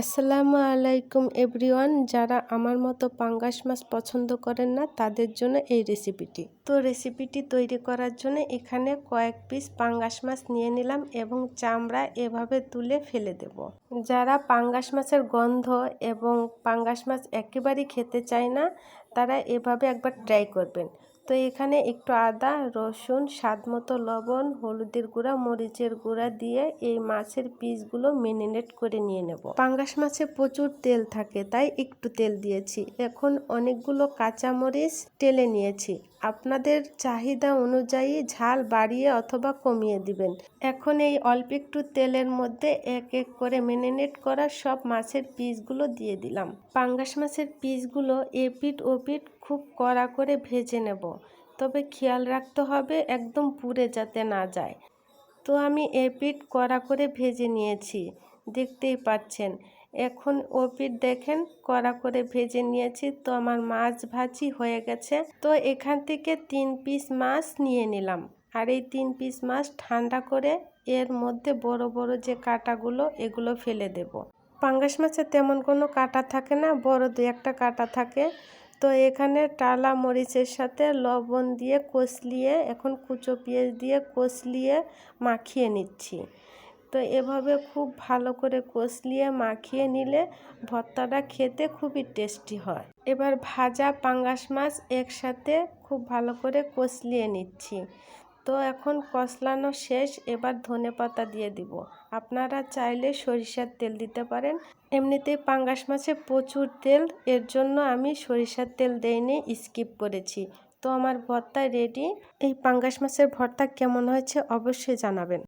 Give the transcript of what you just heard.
আসসালামু আলাইকুম এভরিওয়ান, যারা আমার মতো পাঙ্গাস মাছ পছন্দ করেন না, তাদের জন্য এই রেসিপিটি। তো রেসিপিটি তৈরি করার জন্য এখানে কয়েক পিস পাঙ্গাস মাছ নিয়ে নিলাম এবং চামড়া এভাবে তুলে ফেলে দেব। যারা পাঙ্গাস মাছের গন্ধ এবং পাঙ্গাস মাছ একেবারেই খেতে চায় না, তারা এভাবে একবার ট্রাই করবেন। তো এখানে একটু আদা, রসুন স্বাদ মতো লবণ, হলুদের গুঁড়া, মরিচের গুঁড়া দিয়ে এই মাছের পিসগুলো মেরিনেট করে নিয়ে নেব। পাঙ্গাস মাছে প্রচুর তেল থাকে, তাই একটু তেল দিয়েছি। এখন অনেকগুলো কাঁচামরিচ টেলে নিয়েছি। আপনাদের চাহিদা অনুযায়ী ঝাল বাড়িয়ে অথবা কমিয়ে দিবেন। এখন এই অল্প একটু তেলের মধ্যে এক এক করে মেরিনেট করা সব মাছের পিসগুলো দিয়ে দিলাম। পাঙ্গাস মাছের পিসগুলো এপিট ওপিট খুব কড়া করে ভেজে নেব। তবে খেয়াল রাখতে হবে একদম পুড়ে যাতে না যায়। তো আমি এপিট কড়া করে ভেজে নিয়েছি। দেখতেই পাচ্ছেন এখন ওপিট দেখেন, কড়া করে ভেজে নিয়েছি। তো আমার মাছ ভাজি হয়ে গেছে। তো এখান থেকে তিন পিস মাছ নিয়ে নিলাম। আর এই তিন পিস মাছ ঠান্ডা করে এর মধ্যে বড় বড় যে কাটাগুলো, এগুলো ফেলে দেব। পাঙ্গাস মাছে তেমন কোনো কাটা থাকে না, বড় দু একটা কাটা থাকে। তো এখানে টালা মরিচের সাথে লবণ দিয়ে কষলিয়ে, এখন কুচো পেঁয়াজ দিয়ে কষলিয়ে মাখিয়ে নিচ্ছি। তো এভাবে খুব ভালো করে কষলিয়ে মাখিয়ে নিলে ভর্তাটা খেতে খুবই টেস্টি হয়। এবার ভাজা পাঙ্গাস মাছ একসাথে খুব ভালো করে কষলিয়ে নিচ্ছি। তো এখন কষলানো শেষ, এবার ধনে পাতা দিয়ে দিব। আপনারা চাইলে সরিষার তেল দিতে পারেন। এমনিতেই পাঙ্গাস মাছে প্রচুর তেল, এর জন্য আমি সরিষার তেল দেইনি, স্কিপ করেছি। তো আমার ভর্তা রেডি। এই পাঙ্গাস মাছের ভর্তা কেমন হয়েছে অবশ্যই জানাবেন।